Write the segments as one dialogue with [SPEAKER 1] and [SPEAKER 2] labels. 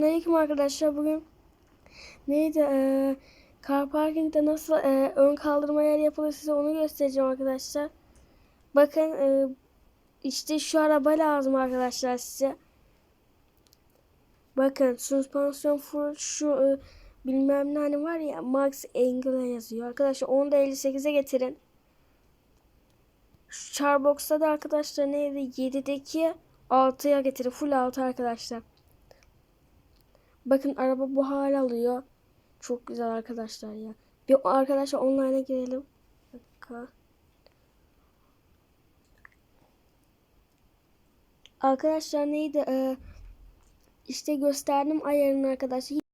[SPEAKER 1] Aleyküm arkadaşlar bugün neydi eee car parking'de nasıl eee, ön kaldırma yer yapılır size onu göstereceğim arkadaşlar. Bakın eee, işte şu araba lazım arkadaşlar size. Bakın süspansiyon full şu eee, bilmem ne hani var ya Max Angle yazıyor. Arkadaşlar onu da 58'e getirin. Şu Charbox'ta da arkadaşlar neydi 7'deki 6'ya getirin. Full 6 arkadaşlar. Bakın araba bu hal alıyor. Çok güzel arkadaşlar ya. Bir arkadaşlar online'a girelim. Bir dakika. Arkadaşlar neydi? Ee, işte gösterdim ayarını arkadaşlar.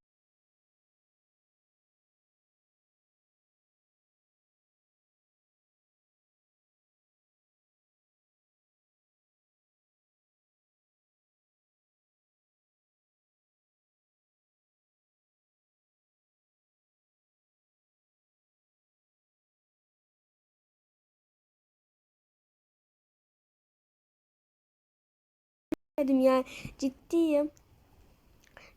[SPEAKER 1] Dedim yani ciddiyim.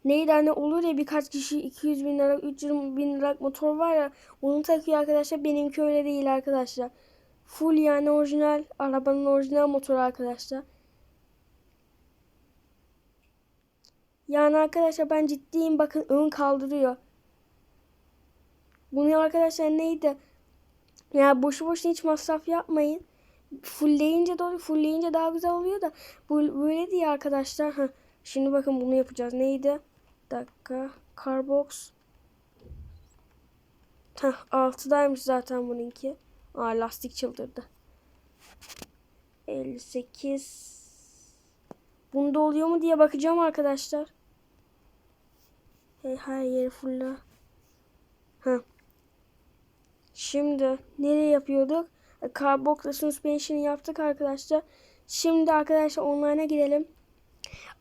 [SPEAKER 1] Neydi hani olur ya birkaç kişi 200 bin lira 300 bin lira motor var ya onu takıyor arkadaşlar benimki öyle değil arkadaşlar. Full yani orijinal arabanın orijinal motoru arkadaşlar. Yani arkadaşlar ben ciddiyim bakın ön kaldırıyor. Bunu arkadaşlar neydi? Ya boşu boşuna hiç masraf yapmayın. Fullleyince doğru fullleyince daha güzel oluyor da böyle diye arkadaşlar. Ha, şimdi bakın bunu yapacağız. Neydi? Dakika. Carbox. Heh, 6'daymış zaten bununki. Aa lastik çıldırdı. 58 Bunda oluyor mu diye bakacağım arkadaşlar. Hey, her yeri fulla. Ha. Şimdi nereye yapıyorduk? Carbox'la suspension yaptık arkadaşlar. Şimdi arkadaşlar online'a girelim.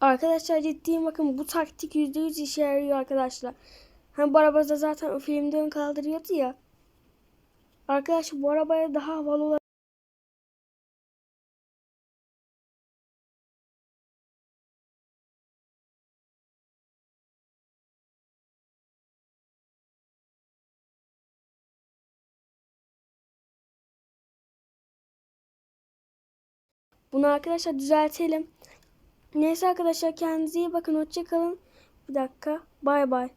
[SPEAKER 1] Arkadaşlar ciddiyim bakın bu taktik %100 işe yarıyor arkadaşlar. Hem bu arabada zaten filmde ön kaldırıyordu ya. Arkadaşlar bu arabaya daha havalı olan Bunu arkadaşlar düzeltelim. Neyse arkadaşlar kendinize iyi bakın. Hoşçakalın. Bir dakika. Bay bay.